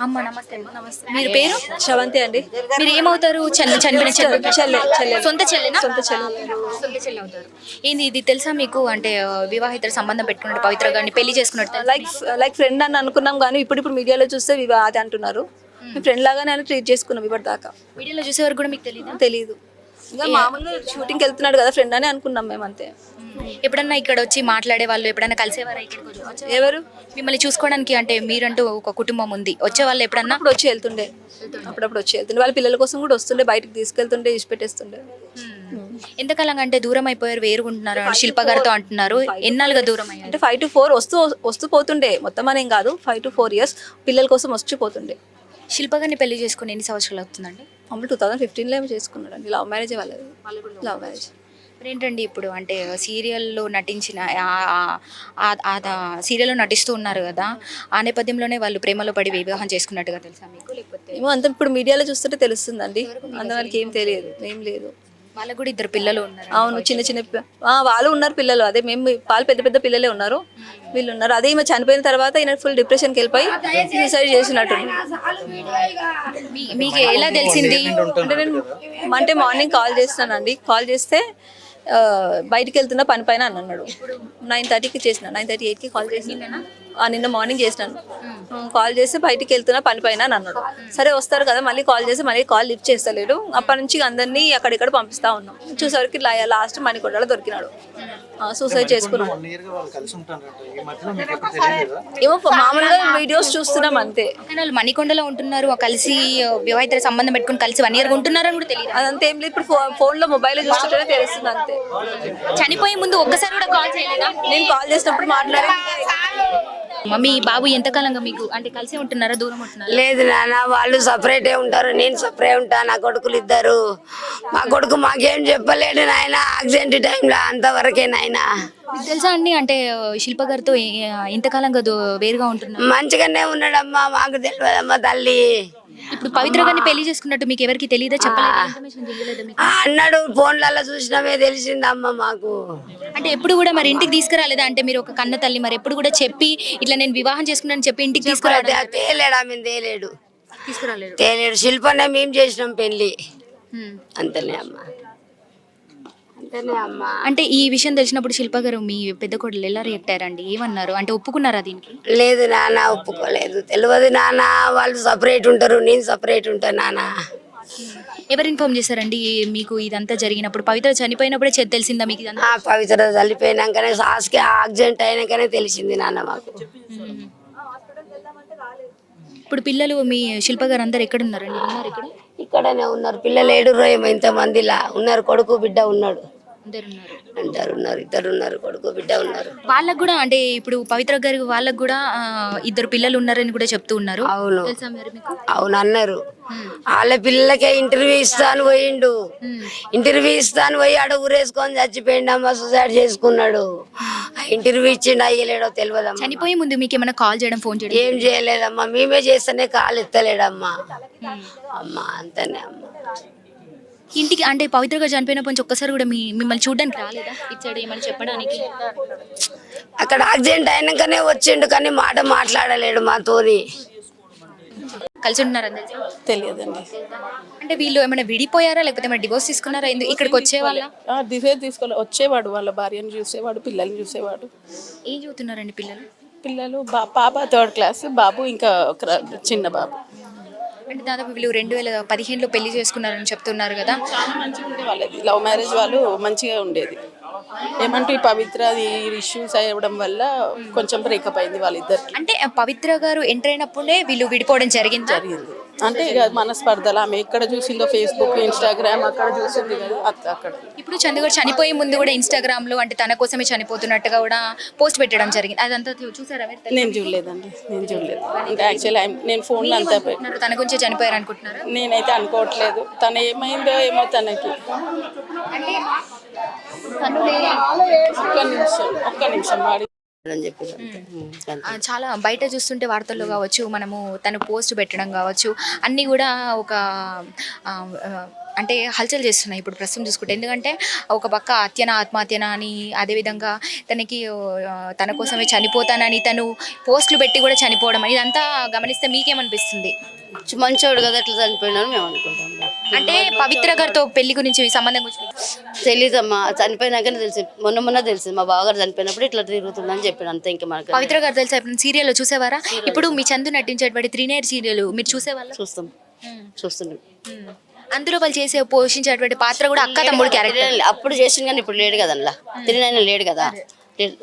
అమ్మ నమస్తే. నమస్తే మీరు పేరు? శవంతి అండి. మీరు ఏమవుతారు? చెల్ల చనిపోయిన చెల్లె చెల్లె. చెల్లె సొంత చెల్లెనా? సొంత చెల్లె. సొంత చెల్లె అవుతారు. ఏంది ఇది తెలుసా మీకు? అంటే ఆ, వివాహితుల సంబంధం పెట్టుకున్నట్టు పవిత్ర గారిని పెళ్ళి చేసుకున్నట్టు? లైక్ లైక్ ఫ్రెండ్ అని అనుకున్నాం కానీ ఇప్పుడు ఇప్పుడు మీడియాలో చూస్తే వివా అది అంటున్నారు. మీ ఫ్రెండ్ లాగానే ట్రీట్ చేసుకున్నాం ఇప్పటి దాకా వీడియోలో చూసే వరకు కూడా మీకు తెలియదా తెలియదు ఇంకా మామూలుగా షూటింగ్కి వెళ్తున్నాడు కదా ఫ్రెండ్ అని అనుకున్నాం మేము అంతే. ఎప్పుడన్నా ఇక్కడ వచ్చి మాట్లాడే వాళ్ళు ఎప్పుడన్నా కలిసేవారా ఇక్కడికి వచ్చి- ఎవరు? మిమ్మల్ని చూసుకోవడానికి అంటే మీరంటూ ఒక కుటుంబం ఉంది. వచ్చే వాళ్ళు ఎప్పుడన్నా? అప్పుడు వచ్చి వెళ్తుండే. అప్పుడప్పుడు వచ్చి వెళ్తుండే. వాళ్ళ పిల్లల కోసం కూడా వస్తుండే బయటకు తీసుకెళ్తుండే ఇచ్చి పెట్టేస్తుండే. ఎంతకాలంగా అంటే దూరం అయిపోయారు వేరుగుంటున్నారు అని శిల్ప గారితో అంటున్నారు. ఎన్నాళ్ళుగా దూరం అయ్యారు? అంటే ఫైవ్ టు ఫోర్ వస్తూ వస్తూ పోతుండే. మొత్తం అనేం కాదు. ఫైవ్ టు ఫోర్ ఇయర్స్ పిల్లల కోసం వచ్చి పోతుండే. శిల్ప గారిని పెళ్ళి చేసుకుని ఎన్ని సంవత్సరాలు అవుతుందండి? మమ్మల్ని టూ థౌసండ్ ఫిఫ్టీన్లో ఏమో చేసుకున్నాడు అండి లవ్ మ్యారేజ్ వాళ్ళది. లవ్ మ్యారేజ్ ఏంటండి ఇప్పుడు అంటే సీరియల్లో నటించిన సీరియల్లో నటిస్తూ ఉన్నారు కదా ఆ నేపథ్యంలోనే వాళ్ళు ప్రేమలో పడి వివాహం చేసుకున్నట్టుగా తెలుసా మీకు? లేకపోతే ఏమో అంత ఇప్పుడు మీడియాలో చూస్తుంటే తెలుస్తుందండి. అంతవరకు ఏం తెలియదు. ఏం లేదు. వాళ్ళకు కూడా ఇద్దరు పిల్లలు ఉన్నారు అవును చిన్న చిన్న పి- ఆ, వాళ్ళు ఉన్నారు పిల్లలు. అదే మేము వాళ్ళు పెద్ద పెద్ద పిల్లలే ఉన్నారు. వీళ్ళు ఉన్నారు. అదే ఈమె చనిపోయిన తర్వాత ఈయన ఫుల్ డిప్రెషన్కి వెళ్ళిపోయి సూసైడ్ చేసినట్టు. మీ- మీకు ఎలా తెలిసింది? అంటే నేను అంటే మార్నింగ్ కాల్ చేస్తానండి. కాల్ చేస్తే బయటికి వెళ్తున్న పని పైన అని అన్నాడు. నైన్ థర్టీకి చేసిన నైన్ థర్టీ ఎయిట్కి కాల్ చేసిన. ఆ, నిన్న మార్నింగ్ చేసినాను. కాల్ చేస్తే బయటికి వెళ్తున్నా పని పైన అని అన్నాడు. సరే వస్తారు కదా మళ్ళీ కాల్ చేసి మళ్ళీ కాల్ లిఫ్ట్ చేస్తలేడు. అప్పటి నుంచి అందరినీ అక్కడిక్కడ పంపిస్తా ఉన్నాం. చూసేవరకు లాస్ట్ మణికొండలో దొరికినాడు. సూసైడ్ కదా ఏమో మామూలుగా వీడియోస్ చూస్తున్నాం అంతే. వాళ్ళు మణికొండలో ఉంటున్నారు కలిసి వివాహిత సంబంధం పెట్టుకుని కలిసి వన్ ఇయర్ ఉంటున్నారని కూడా తెలియదు. అదంతా ఏం లేదు. ఇప్పుడు ఫో- ఫోన్లో మొబైల్ చూస్తుంటేనే తెలుస్తుంది అంతే. చనిపోయే ముందు ఒక్కసారి కూడా కాల్ చేయలేదా? నేను కాల్ చేసినప్పుడు మాట్లాడి మీ బాబు ఎంతకాలంగా మీకు అంటే కలిసి ఉంటున్నారా దూరం ఉంటున్నారా? లేదు నాన్న వాళ్ళు సపరేటే ఉంటారు నేను సపరేట్ ఉంటా నా కొడుకులు ఇద్దరు. మా కొడుకు మాకేం చెప్పలేడు నాయన యాక్సిడెంట్ టైంలో అంతవరకే నాయన. మీకు తెలుసా అండి అంటే శిల్ప గారితో ఎంతకాలంగా దో- వేరుగా ఉంటున్నారు? మంచిగానే ఉన్నాడమ్మా మాకు తెలియదమ్మా తల్లి. ఇప్పుడు పవిత్ర గారిని పెళ్ళి చేసుకున్నట్టు మీకు ఎవరికి తెలియదా? చెప్పలేదు అన్నాడు ఫోన్లలో చూసినమే తెలిసిందమ్మా మాకు. అంటే ఎప్పుడు కూడా మరి ఇంటికి తీసుకురాలేదా? అంటే మీరు ఒక కన్న తల్లి మరి ఎప్పుడు కూడా చెప్పి ఇట్లా నేను వివాహం చేసుకున్నాను చెప్పి ఇంటికి తీసుకురాలేదు తేలేడు ఆమె తేలేడు. తీసుకురాలేదు. తేలేడు శిల్పనే మేము చేసినాం పెళ్ళి. అంతనే అమ్మా. అంతనే అమ్మా. అంటే ఈ విషయం తెలిసినప్పుడు శిల్ప గారు మీ పెద్ద కోడలు ఎలా రియాక్ట్ అయ్యారండి? ఏమన్నారు? అంటే ఒప్పుకున్నారా దీనికి? లేదు నాన్న ఒప్పుకోలేదు. తెలియదు నాన్న వాళ్ళు సపరేట్ ఉంటారు నేను సపరేట్ ఉంటాను నాన్న. ఎవరు ఇన్ఫార్మ్ చేశారండి? మీకు ఇదంతా జరిగినప్పుడు? పవిత్ర చనిపోయినప్పుడే చె- తెలిసిందా మీకు ఇదంతా? ఆ పవిత్ర చల్లిపోయినాకనే సాస్కి యాక్సిడెంట్ అయినాకనే తెలిసింది నాన్న మాకు. ఇప్పుడు పిల్లలు మీ శిల్ప గారు అందరు ఎక్కడ ఉన్నారండి ఉన్నారు ఇక్కడ? ఇక్కడనే ఉన్నారు. పిల్లలు ఏడు ఏమో ఇంతమందిలా. ఉన్నారు కొడుకు బిడ్డ ఉన్నాడు. ఉన్నారు ఇద్దరు ఉన్నారు కొడుకు బిడ్డ ఉన్నారు. వాళ్ళకు కూడా అంటే ఇప్పుడు పవిత్ర గారి వాళ్ళకు కూడా ఇద్దరు పిల్లలు ఉన్నారని కూడా చెప్తూ ఉన్నారు. అవును. అవును అన్నారు. వాళ్ళ పిల్లలకే ఇంటర్వ్యూ ఇస్తాను పోయిండు. ఇంటర్వ్యూ ఇస్తాను పోయి ఆడ ఊరేసుకొని చచ్చిపోయిండు అమ్మ సూసైడ్ చేసుకున్నాడు. ఇంటర్వ్యూ ఇచ్చిండు అయ్యలేడో తెలియదమ్మా చనిపోయే ముందు మీకు ఏమైనా కాల్ చేయడం ఫోన్ చేయడం? ఏం చేయలేదమ్మా మేమే చేస్తేనే కాలు ఎత్తలేడమ్మా. అమ్మా అంతనే అమ్మా. ఇంటికి అంటే పవిత్ర గారు చనిపోయిన కొంచెం ఒక్కసారి కూడా మీ మిమ్మల్ని చూడడానికి రాలేదా? ఇచ్చాడు ఏమని చెప్పడానికి? అక్కడ యాక్సిడెంట్ అయినాకనే వచ్చిండు కానీ మాట మాట్లాడలేడు మాతోని. కలిసి ఉంటున్నారు అందరు తెలియదండి. అంటే వీళ్ళు ఏమైనా విడిపోయారా? లేకపోతే ఏమైనా డివోర్స్ తీసుకున్నారా? ఎందుకు ఇక్కడికి వచ్చే వాళ్ళ డిసైడ్ తీసుకోలే వచ్చేవాడు వాళ్ళ భార్యను చూసేవాడు పిల్లల్ని చూసేవాడు. ఏం చదువుతున్నారండి పిల్లలు? పిల్లలు బా పాప థర్డ్ క్లాస్ బాబు ఇంకా ఒక చిన్న బాబు. అంటే దాదాపు వీళ్ళు రెండు వేల పదిహేనులో పెళ్ళి చేసుకున్నారని చెప్తున్నారు కదా. చాలా మంచిగా ఉండే వాళ్ళది. లవ్ మ్యారేజ్ వాళ్ళు మంచిగా ఉండేది. ఏమంటే ఈ పవిత్ర ఇష్యూస్ అవ్వడం వల్ల కొంచెం బ్రేకప్ అయింది వాళ్ళిద్దరికి. అంటే పవిత్ర గారు ఎంటర్ అయినప్పుడే వీళ్ళు విడిపోవడం జరిగింది? జరిగింది. అంటే ఇక మనస్పర్ధలు ఆమె ఎక్కడ చూసిందో ఫేస్బుక్ ఇన్స్టాగ్రామ్ అక్కడ చూసింది కదా అక్క అక్కడ. ఇప్పుడు చంద్రగారు చనిపోయే ముందు కూడా ఇన్స్టాగ్రామ్లో అంటే తన కోసమే చనిపోతున్నట్టుగా కూడా పోస్ట్ పెట్టడం జరిగింది. అదంతా చూసారా మీరు? నేను చూడలేదండి నేను చూడలేదు. ఇంకా యాక్చువల్లీ నేను ఫోన్లో అంతా అనుకుంటున్నారు? తన గురించే చనిపోయారు అనుకుంటున్నారు? నేనైతే అనుకోవట్లేదు. తను ఏమైందో ఏమో తనకి. ఒక్క నిమిషం ఒక్క నిమిషం వాడి అని చెప్పి చాలా బయట చూస్తుంటే వార్తల్లో కావచ్చు మనము తను పోస్ట్ పెట్టడం కావచ్చు అన్నీ కూడా ఒక అంటే హల్చల్ చేస్తున్నాయి ఇప్పుడు ప్రస్తుతం చూసుకుంటే. ఎందుకంటే ఒక పక్క హత్యన ఆత్మహత్యన అని అదేవిధంగా తనకి తన కోసమే చనిపోతానని తను పోస్టులు పెట్టి కూడా చనిపోవడం అని ఇదంతా గమనిస్తే మీకేమనిపిస్తుంది? మంచోడు కదా ఎట్లా చనిపోయినాను మేము అనుకుంటాం అంటే పవిత్ర గారితో పెళ్ళి గురించి మీ సంబంధం గురించి తెలీదమ్మా చనిపోయినాకనే తెలిసి. మొన్న మొన్న తెలిసింది మా బావగారు చనిపోయినప్పుడు ఇట్లా తిరుగుతుందని చెప్పాను అంతే ఇంకా మనకి. పవిత్ర గారు తెలుసా? సీరియల్లో చూసేవారా? ఇప్పుడు మీ చందు నటించేటువంటి త్రీనేర్ సీరియల్ మీరు చూసేవాళ్ళ? చూస్తాం. చూస్తున్నాం. అందులో వాళ్ళు చేసే పోషించేటువంటి పాత్ర కూడా అక్క తమ్ముడు క్యారెక్టర్ తిరిగి- అప్పుడు చేసింది కానీ ఇప్పుడు లేడు కదా అందులో తిరిగిన లేడు కదా?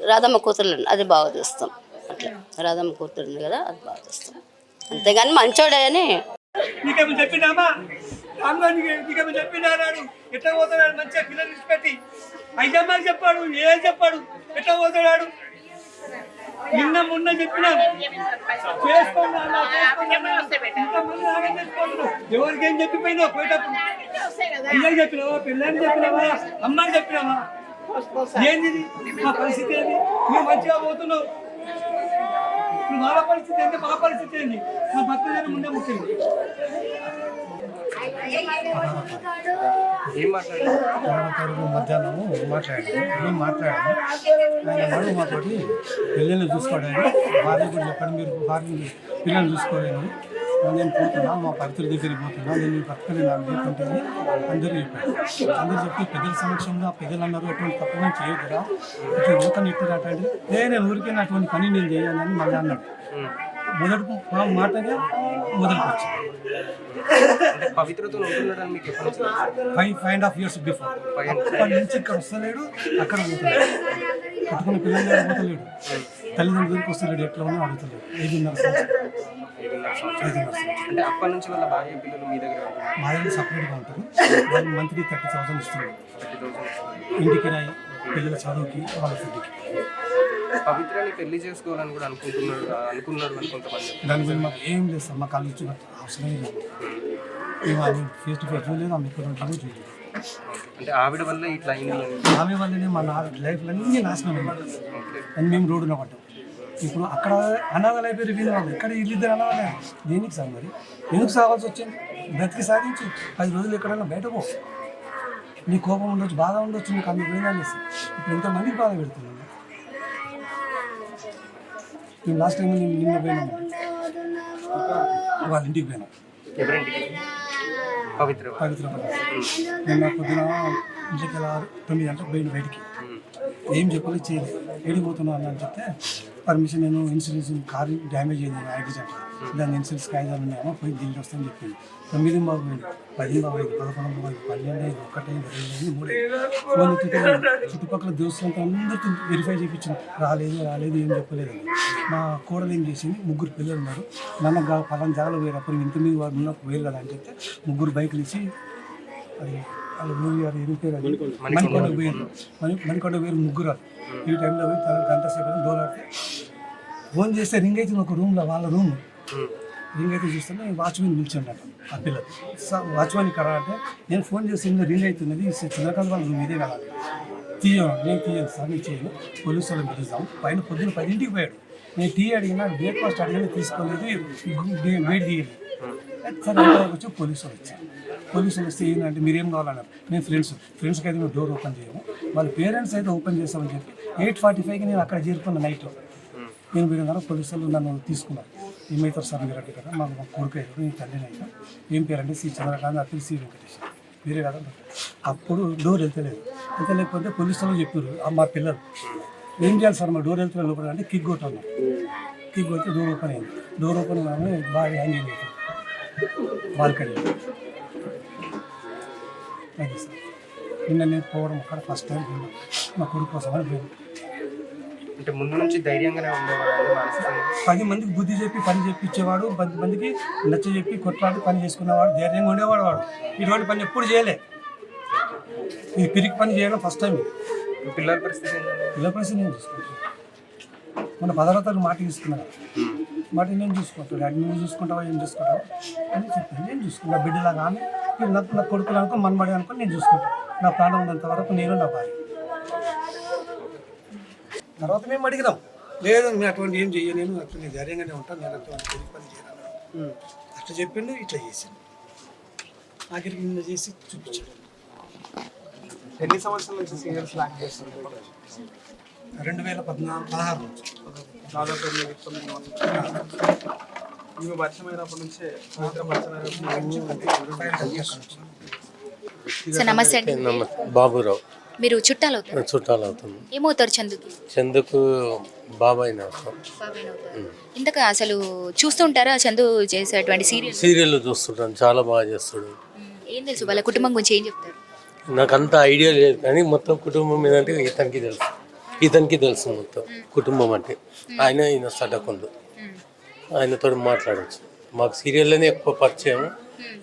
రాధమ్మ కూతురు అది బాగా చూస్తాం. అట్లా. రాధమ్మ కూతురు ఉంది కదా అది బాగా చూస్తాం. అంతేగాని మంచోడే అని నీకేమో చెప్పినామా? అమ్మ నీకు నీకేమో చెప్పినా అన్నాడు ఎట్లా పోతున్నాడు మంచిగా పిల్లలు విడిచిపెట్టి. అయ్యమ్మకి చెప్పాడు ఏం చెప్పాడు? ఎట్లా పోతున్నాడు నిన్న మొన్న చెప్పినా? ఎవరికి ఏం చెప్పిపోయినావు పోయేటప్పుడు అయ్యకి చెప్పినావా? పిల్లలకి చెప్పినావా? అమ్మకి చెప్పినావా? ఏంది ఇది? మా పరిస్థితి ఏంది? నువ్వు మంచిగా పోతున్నావు. ఇప్పుడు వాళ్ళ పరిస్థితి ఏంటి మా పరిస్థితి ఏంటి మా భక్తులు ముందే ముఖ్యండి ఏం మాట్లాడారు? తరగతి మధ్యాహ్నం మాట్లాడాను. నేను మాట్లాడాను? ఆయన వాడు మాతోటి పిల్లల్ని చూసుకోవడానికి భార్య కూడా చెప్పాడు మీరు భార్య పిల్లల్ని చూసుకోలేను నేను పోతున్నా మా పరిస్థితుల దగ్గరికి పోతున్నా నేను పక్కన నాకు లేకుంటుంది అందరూ చెప్పారు. అందరూ చెప్పి పెద్దల సమక్షంలో పెద్దలు అన్నారు అటువంటి తప్పు నేను చేయొద్దురా? ఇట్లా ఇట్లా అంటే నేను ఊరికే అటువంటి పని నేను చేయాలని మళ్ళీ అన్నాడు. మొదటి మాటగా పవిత్రతో ఉంటున్నాడని మీకు? Five five and half years before అప్పటి నుంచి ఇక్కడ వస్తలేడు అక్కడ పోతలేడు. కట్టుకున్న పిల్లల దగ్గర పోతలేడు. తల్లిదండ్రుల దగ్గరికి వస్తలేడు ఎట్లా ఉన్నా అడుగుతలేడు. ఐదున్నర అంటే అప్పటి నుంచి వాళ్ళ భార్య పిల్లలు మీ దగ్గర ఉంటున్నారు? మా దగ్గర సపరేట్గా ఉంటారు. వాళ్ళు మంత్లీ థర్టీ థౌసండ్ ఇస్తున్నారు. ఇంటికి పిల్లల చదువుకి వాళ్ళ ఫుడ్కి పవిత్రని పెళ్ళి చేసుకోవాలని కూడా అనుకుంటున్నాడు అనుకున్నాడు అని కొంతమంది. దాని గురించి మాకు ఏం లేదు సార్ మాకు ఇచ్చిన అవసరమే లేదు. మేము అది ఫేస్ టు ఫేస్ చూడలేదు ఆమె ఇక్కడ ఉంటామో చూడలేదు. అంటే ఆవిడ వల్ల ఇట్లా అయింది ఆమె వల్లనే మా లైఫ్లో అన్నీ నాశనం అయింది అని మేము రోడ్డున పడ్డాం. ఇప్పుడు అక్కడ అనాథలు అయిపోయారు వీళ్ళు వాళ్ళు ఇక్కడ వీళ్ళిద్దరు అనాథలే? దేనికి సార్ మరి? ఎందుకు సాగాల్సి వచ్చింది? బ్రతికి సాధించు పది రోజులు ఎక్కడైనా బయట పో. నీ కోపం ఉండొచ్చు బాధ ఉండొచ్చు నీకు అందుకు పోయిందనేసి ఇప్పుడు ఇంతమందికి బాధ పెడుతున్నాను మేము లాస్ట్ టైం నేను నిన్న పోయినాము వాళ్ళ ఇంటికి పోయినాం. పవిత్ర నిన్న పొద్దున ఇంటికి తొమ్మిది గంటలకు పోయిన బయటికి. ఏం చెప్పలేదు చేయలేదు. ఏడికి పోతున్నాను అని చెప్తే పర్మిషన్ నేను ఇన్సూరెన్స్ కారు డ్యామేజ్ అయింది యాక్సిడెంట్. దాని ఇన్సూరెన్స్ కాగితాలు ఉన్నాయేమో పోయి దీనికి వస్తాను చెప్పింది. తొమ్మిది బాబు పోయింది. పది బాబు అయింది పదకొండు బాబు పన్నెండు అయింది. ఒకటి రెండు మూడు ఫోన్ చుట్టుపక్కల దోస్తులంతా అందరితో వెరిఫై చేయించింది రాలేదు రాలేదు ఏం చెప్పలేదు మా కోడలు ఏం చేసింది? ముగ్గురు పిల్లలు ఉన్నారు. నన్న గా పలానా జాగాలో పోయారు. అప్పుడు ఇంత మీద వారు ఉన్న పోయారు కదా అని చెప్తే ముగ్గురు బైక్లు ఇచ్చి అది వాళ్ళ ఊరి గారు ఏం పేరు అది? మణికొండ. పోయారు మణి మణికొండ పోయారు ముగ్గురు. ఈ టైంలో పోయి తన గంట సేపు డోర్ ఆడితే ఫోన్ చేస్తే రింగ్ అయితే ఒక రూమ్లో వాళ్ళ రూమ్ రింగ్ అయితే చూస్తే వాచ్మెన్ నిల్చుంటాడు ఆ పిల్లలు వాచ్మెన్ ఇక్కడ అంటే నేను ఫోన్ చేసి రింగ్ అవుతున్నది చిన్నకాల వాళ్ళ రూమ్ ఇదే కదా. తీయను నేను తీయను సార్ నేను చేయను. పోలీసు వాళ్ళని పిలుస్తాం పైన పొద్దున్న పదింటికి పోయాడు. నేను టీ అడిగినా బ్రేక్ఫాస్ట్ అడిగినా తీసుకోలేదు వేడి తీయలేదు సరే వచ్చి పోలీసు వాళ్ళు వచ్చారు. పోలీసులు వస్తే ఏంటంటే మీరేం కావాలన్నారు? మేము ఫ్రెండ్స్ ఫ్రెండ్స్కి అయితే మేము డోర్ ఓపెన్ చేయము. వాళ్ళ పేరెంట్స్ అయితే ఓపెన్ చేస్తామని చెప్పి ఎయిట్ ఫార్టీ ఫైవ్కి నేను అక్కడ చేరుకున్న నైట్ నేను పోయిన పోలీసులు నన్ను తీసుకున్నారు. ఏమవుతారు సార్ మీరు అంటే కదా మాకు మా కొడుకు అయ్యారు నేను తండ్రిని అయినా. ఏం పేరంటే సి చంద్రకాంత్ అతను సి వెంకటేష్. మీరే కదా అప్పుడు డోర్ వెళ్తలేదు. వెళ్తలేకపోతే పోలీసు వాళ్ళు చెప్పారు "ఆ, మా పిల్లలు. ఏం చేయాలి సార్? మా డోర్ వెళ్తున్నారు లోపల అంటే కిక్ కొట్టన్నారు కిక్ కొట్టి డోర్ ఓపెన్ అయింది. డోర్ ఓపెన్ కానీ బాగా హ్యాంగ్ అవుతుంది బాల్కనీ అది సార్. నిన్న నేను పోవడం అక్కడ ఫస్ట్ టైం పోయినా మా కొడుకు కోసం అని పోయాను. అంటే ముందు నుంచి ధైర్యంగానే మానసికంగా? పది మందికి బుద్ధి చెప్పి పని చేపించేవాడు పది మందికి నచ్చ చెప్పి కొట్లాడి పని చేసుకునేవాడు ధైర్యంగా ఉండేవాడు వాడు. ఇటువంటి పని ఎప్పుడు చేయలే. ఇది పిరికి పని చేయడం ఫస్ట్ టైం పిల్లల పరిస్థితి పిల్లల పరిస్థితి నేను చూసుకుంటాను మన పదవతలు మాట తీసుకున్నాను మాట నేను చూసుకుంటాను డాడీ నువ్వు చూసుకుంటావా ఏం చూసుకుంటావా అని చెప్పాను. నేను చూసుకున్నా బిడ్డలాగా ఆమె నాకు నా కొడుకులు అనుకో మనబడి అనుకో నేను చూసుకుంటాను నా ప్రాణం ఉన్నంత వరకు నేను నా భార్య. తర్వాత మేము అడిగినాం. లేదు నేను అటువంటి ఏం చెయ్యను నేను అటువంటి ధైర్యంగానే ఉంటాను నేను అటువంటి తెలివి పని చేయను అట్లా చెప్పిండు ఇట్లా చేసిండు. ఆఖరికి నిన్న చేసి చూపించాడు. ఎన్ని సంవత్సరాల నుంచి సీరియల్స్ యాక్ట్ చేస్తున్నారు రెండు వేల పద్నాలుగు పదహారు నుంచి దాదాపు ఈమె పరిచయం అయినప్పటి నుంచే నమస్తే అండి. బాబురావు. మీరు చుట్టాలు అవుతారు చుట్టాలు అవుతుంది ఏమవుతారు చందుకి. చందుకు బాబాయ్ ఇంతక అసలు చూస్తుంటారా చందు చేసేటువంటి సీరియల్? సీరియల్ చూస్తుంటాను చాలా బాగా చేస్తాడు. ఏం తెలుసు వాళ్ళ కుటుంబం గురించి ఏం చెప్తారు? నాకు అంత ఐడియా లేదు కానీ మొత్తం కుటుంబం మీద అంటే ఇతనికి తెలుసు. ఇతనికి తెలుసు మొత్తం కుటుంబం అంటే. ఆయన ఈయన సటకుండు ఆయనతో మాట్లాడచ్చు. మాకు సీరియల్లోనే ఎక్కువ పరిచయం.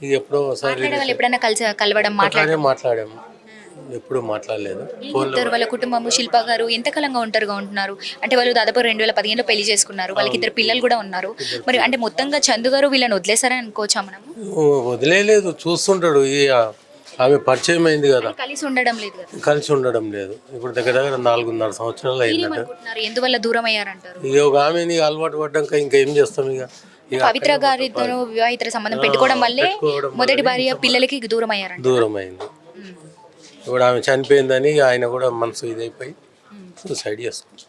ఇది ఎప్పుడో ఒకసారి మాట్లాడే వాళ్ళు ఎప్పుడైనా కలిసి కలవడం అట్లానే మాట్లాడాము. ఎప్పుడు మాట్లాడలేదు. వాళ్ళ కుటుంబము? శిల్ప గారు ఎంతకాలంగా ఒంటరిగా ఉంటున్నారు? అంటే వాళ్ళు దాదాపు రెండు వేల పదిహేనులో పెళ్ళి చేసుకున్నారు. వాళ్ళకి ఇద్దరు పిల్లలు కూడా ఉన్నారు. మరి అంటే మొత్తంగా చందు గారు వీళ్ళని వదిలేసారని అనుకోవచ్చా మనము వదిలేదు చూస్తుంటాడు ఈ ఆమె పరిచయం అయింది కదా. కలిసి ఉండడం లేదు కదా. కలిసి ఉండడం లేదు. ఇప్పుడు దగ్గర దగ్గర నాలుగున్నర సంవత్సరాలు అయిందట. అనుకుంటున్నారు ఎందువల్ల దూరం అయ్యారంటారు ఇక ఒక ఆమెని అలవాటు పడ్డాక ఇంకా ఏం చేస్తాం ఇక? ఇక పవిత్ర గారితో వివాహితర సంబంధం పెట్టుకోవడం వల్లే పెట్టుకోవడం మొదటి భార్య పిల్లలకి దూరం అయ్యారంట దూరం అయింది ఇప్పుడు ఆమె చనిపోయిందని ఆయన కూడా మనసు ఇదైపోయి సూసైడ్ చేసుకుంది.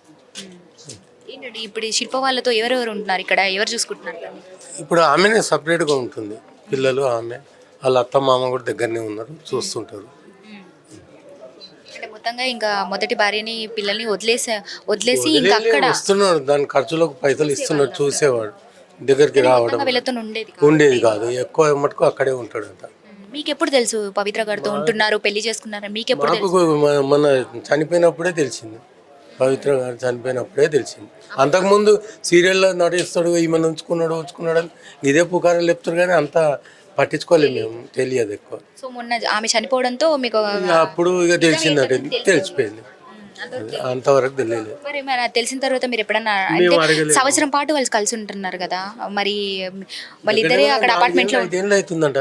ఏంటంటే ఇప్పుడు ఈ శిల్ప వాళ్ళతో ఎవరెవరు ఉంటున్నారు ఇక్కడ? ఎవరు చూసుకుంటున్నారు? ఇప్పుడు ఆమెనే సపరేట్గా ఉంటుంది. పిల్లలు ఆమె. వాళ్ళ అత్త మామ కూడా దగ్గరనే ఉన్నారు చూస్తుంటారు. అంటే మొత్తంగా ఇంకా మొదటి భార్యని పిల్లల్ని వదిలేసి వదిలేసి ఇంకా అక్కడ వస్తున్నాడు. దాని ఖర్చులకు పైసలు ఇస్తున్నాడు చూసేవాడు. దగ్గరికి రావడం. వీళ్ళతో ఉండేది కాదు. ఉండేది కాదు. ఎక్కువ మటుకు అక్కడే ఉంటాడంట. మీకు ఎప్పుడు తెలుసు పవిత్ర గారితో ఉంటున్నారు పెళ్ళి చేసుకున్నారు మీకు ఎప్పుడు మన- మన చనిపోయినప్పుడే తెలిసింది. పవిత్ర గారు చనిపోయినప్పుడే తెలిసింది. అంతకుముందు సీరియల్లో నటిస్తాడు ఈమెను ఉంచుకున్నాడు ఉంచుకున్నాడు అని ఇదే పుకారం చెప్తారు కానీ అంత పట్టించుకోలేము మేము తెలియదు ఎక్కువ. సో మొన్న ఆమె చనిపోవడంతో మీకు అప్పుడు ఇక తెలిసిందంటే తెలిసిపోయింది. అంతవరకు తెలియలేదు. మరి మరి అది తెలిసిన తర్వాత మీరు ఎప్పుడన్నా మేము అంటే అడగలేదు. సంవత్సరం పాటు వాళ్ళు కలిసి ఉంటున్నారు కదా మరి వాళ్ళిద్దరే అక్కడ అపార్ట్మెంట్లో ఐదేళ్ళు అవుతుందంట.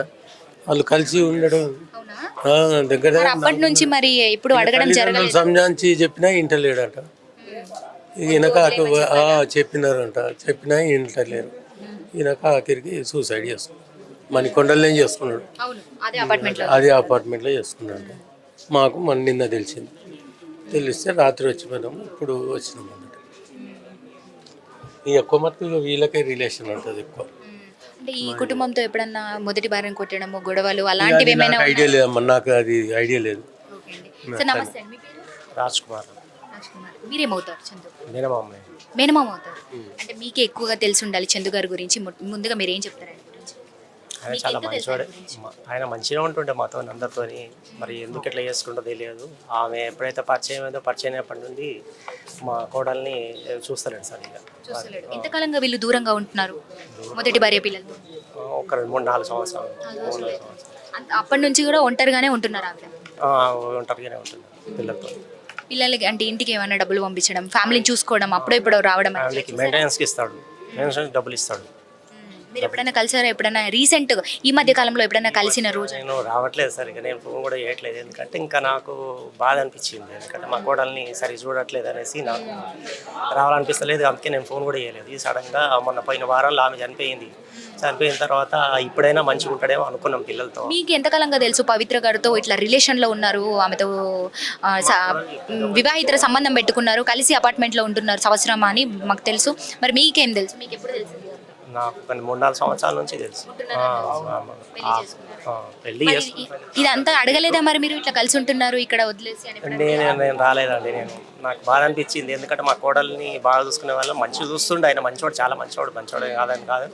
వాళ్ళు కలిసి ఉండడం. అవునా? ఆ, దగ్గర మరి అప్పటి నుంచి మరి ఇప్పుడు అడగడం జరగలేదు. సంజాంచి చెప్పినా ఇంటలేడంట. ఈయనక అటు ఆ, చెప్పినారంట. చెప్పినా ఇంటలేరు. ఈయనక ఆఖరికి సూసైడ్ చేసుకున్నాడు మణికొండలనే చేసుకున్నాడు? అవును అదే అపార్ట్మెంట్లో అదే అపార్ట్మెంట్లో చేసుకున్నాడు. మాకు మన నిన్న తెలిసింది. తెలిస్తే రాత్రి వచ్చిపోయినాము ఇప్పుడు వచ్చినాం అన్నట్టు ఈ ఎక్కువ మటుకు వీళ్ళకే రిలేషన్ ఉంటుంది ఎక్కువ. అంటే ఈ కుటుంబంతో ఎప్పుడన్నా మొదటి భార్యను కొట్టడము గొడవలు అలాంటివి ఏమైనా ఐడియా లేదు అమ్మ నాకు అది ఐడియా లేదు. ఓకే అండి. సార్. నమస్తే అండి మీ పేరు? రాజ్ కుమార్ రాజ్ కుమార్ మీరేమవుతారు చందు? మేనమామ. మేనమామ అవుతారు. అంటే మీకే ఎక్కువగా తెలిసి ఉండాలి చందు గారి గురించి. ము- ముందుగా మీరు ఏం చెప్తారు ఆయన చాలా మంచివాడే ఆయన మంచిగా ఉంటుండే మాతో అందరితోని. మరి ఎందుకు ఇట్లా చేసుకుంటో తెలియదు. ఆమె ఎప్పుడైతే పరిచయం అయిందో పరిచయం అయినప్పటి నుండి మా కోడల్ని చూస్తలేడు సార్ ఇక. ఎంతకాలంగా వీళ్ళు దూరంగా ఉంటున్నారు? మొదటి భార్య పిల్లలతో ఒక రెండు మూడు నాలుగు సంవత్సరాలు. అప్పటి నుంచి కూడా ఒంటరిగానే ఉంటున్నారు ఒంటరిగానే ఉంటుంది పిల్లలతో. పిల్లలకి అంటే ఇంటికి ఏమైనా డబ్బులు పంపించడం ఫ్యామిలీని చూసుకోవడం అప్పుడో ఇప్పుడు రావడం మెయింటెనెన్స్కి ఇస్తాడు. మెయింటెనెన్స్ డబ్బులు ఇస్తాడు. మీరు ఎప్పుడైనా కలిసారా? ఎప్పుడైనా రీసెంట్ ఈ మధ్య కాలంలో ఎప్పుడైనా కలిసిన రోజు? నేను రావట్లేదు సార్ ఇక నేను ఫోన్ కూడా చేయట్లేదు ఎందుకంటే ఇంకా నాకు బాధ అనిపించింది. ఎందుకంటే మా కోడల్ని సరి చూడట్లేదు అనేసి నాకు రావాలనిపిస్తలేదు. అందుకే నేను ఫోన్ కూడా చేయలేదు ఈ సడన్గా మొన్న పోయిన వారంలో ఆమె చనిపోయింది. చనిపోయిన తర్వాత ఇప్పుడైనా మంచిగా ఉంటాడేమో అనుకున్నాం పిల్లలతో. మీకు ఎంతకాలంగా తెలుసు పవిత్ర గారితో ఇట్లా రిలేషన్లో ఉన్నారు? ఆమెతో వివాహితర సంబంధం పెట్టుకున్నారు. కలిసి అపార్ట్మెంట్లో ఉంటున్నారు సంవత్సరం అని మాకు తెలుసు. మరి మీకేం తెలుసు? మీకు ఎప్పుడు తెలుసు? నాకు ఒక మూడు నాలుగు సంవత్సరాల నుంచి తెలుసు. ఇ- ఇదంతా అడగలేదా మరి మీరు? ఇట్లా కలిసి ఉంటున్నారు ఇక్కడ వదిలేసి? నేను నేను రాలేదండి నేను. నాకు బాధ అనిపించింది. ఎందుకంటే మా కోడల్ని బాగా చూసుకునే వాళ్ళు. మంచిగా చూస్తుండే. ఆయన మంచివాడు చాలా మంచివాడు మంచివాడు కాదని కాదు.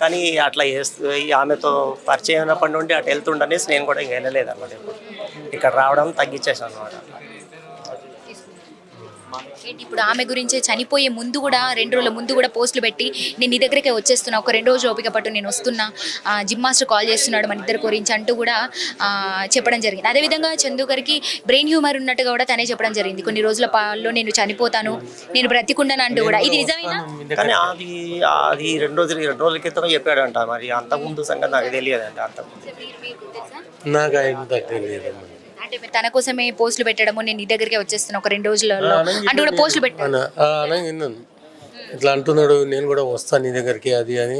కానీ అట్లా చేస్తూ ఆమెతో పరిచయం అయినప్పటి నుండి అటు వెళ్తుండనేసి నేను కూడా ఇంక వెళ్ళలేదు ఇప్పుడు ఇక్కడ రావడం తగ్గించేసాను అనమాట ఏంటి? ఇప్పుడు ఆమె గురించి చనిపోయే ముందు కూడా రెండు రోజుల ముందు కూడా పోస్టులు పెట్టి నేను నీ దగ్గరికే వచ్చేస్తున్నా ఒక రెండు రోజులు ఓపిక పట్టు నేను వస్తున్నా జిమ్ మాస్టర్ కాల్ చేస్తున్నాడు మన ఇద్దరి గురించి అంటూ కూడా ఆ, చెప్పడం జరిగింది. అదేవిధంగా చందు గారికి బ్రెయిన్ హ్యూమర్ ఉన్నట్టుగా కూడా తనే చెప్పడం జరిగింది. కొన్ని రోజుల పాల్లో నేను చనిపోతాను నేను బ్రతికుండను అంటూ కూడా. ఇది నిజమేనా? కానీ అది అది రెండు రోజులు రెండు రోజుల క్రితం చెప్పాడంట. మరి అంతకుముందు సంగతి నాకు తెలియదండి అంతకుముందు. నాకు తెలియదు అంటే తన కోసమే పోస్టులు పెట్టడము నేను నీ దగ్గరికే వచ్చేస్తున్నా ఒక రెండు రోజులలో. అంటూ కూడా పోస్టులు పెట్టాను ఇట్లా అంటున్నాడు నేను కూడా వస్తాను నీ దగ్గరికి అది అని